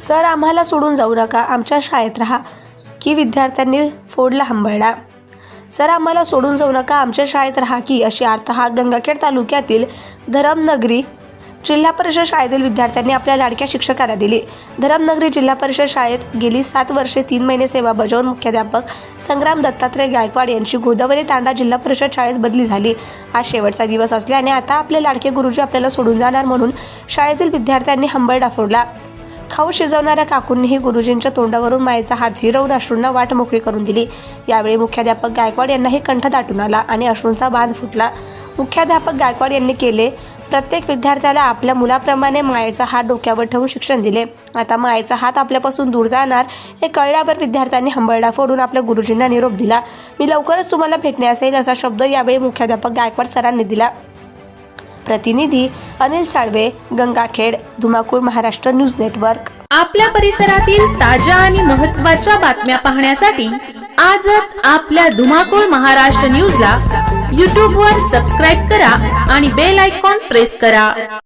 Sir आम्हाला सोडून जाऊ नका. आमच्या शाळेत राहा की विद्यार्थ्यांनी फोडला हंबरडा. सर आम्हाला सोडून जाऊ नका. आमच्या शाळेत राहा की अशी हा गंगाखेड तालुक्यातील धरमनगरी जिल्हा परिषद शाळेतील विद्यार्थ्यांनी आपल्या लाडक्या शिक्षकांना दिली. धरमनगरी जिल्हा परिषद शाळेत गेली सात वर्षे तीन महिने सेवा बजावून मुख्याध्यापक संग्राम दत्तात्रय गायकवाड यांची गोदावरी तांडा जिल्हा परिषद शाळेत बदली झाली. आज शेवटचा दिवस असल्याने आता आपले लाडके गुरुजी आपल्याला सोडून जाणार म्हणून शाळेतील विद्यार्थ्यांनी हंबरडा फोडला. खाऊ शिजवणाऱ्या काकूंनीही गुरुजींच्या तोंडावरून मायेचा हात फिरवून अश्रूंना वाट मोकळी करून दिली. यावेळी मुख्याध्यापक गायकवाड यांनाही कंठ दाटून आला आणि अश्रूंचा बांध फुटला. मुख्याध्यापक गायकवाड यांनी केले. प्रत्येक विद्यार्थ्याला आपल्या मुलाप्रमाणे मायेचा हात डोक्यावर ठेवून शिक्षण दिले. आता मायेचा हात आपल्यापासून दूर जाणार हे कळल्यावर विद्यार्थ्यांनी हंबरडा फोडून आपल्या गुरुजींना निरोप दिला. मी लवकरच तुम्हाला भेटण्यास येईल असा शब्द यावेळी मुख्याध्यापक गायकवाड सरांनी दिला. प्रतिनिधी अनिल साळवे गंगाखेड धुमाकूळ महाराष्ट्र न्यूज नेटवर्क. आपल्या परिसरातील ताज्या आणि महत्त्वाच्या बातम्या पाहण्यासाठी आजच आपल्या धुमाकूळ महाराष्ट्र न्यूजला यूट्यूबवर सबस्क्राईब करा आणि बेल आयकॉन प्रेस करा.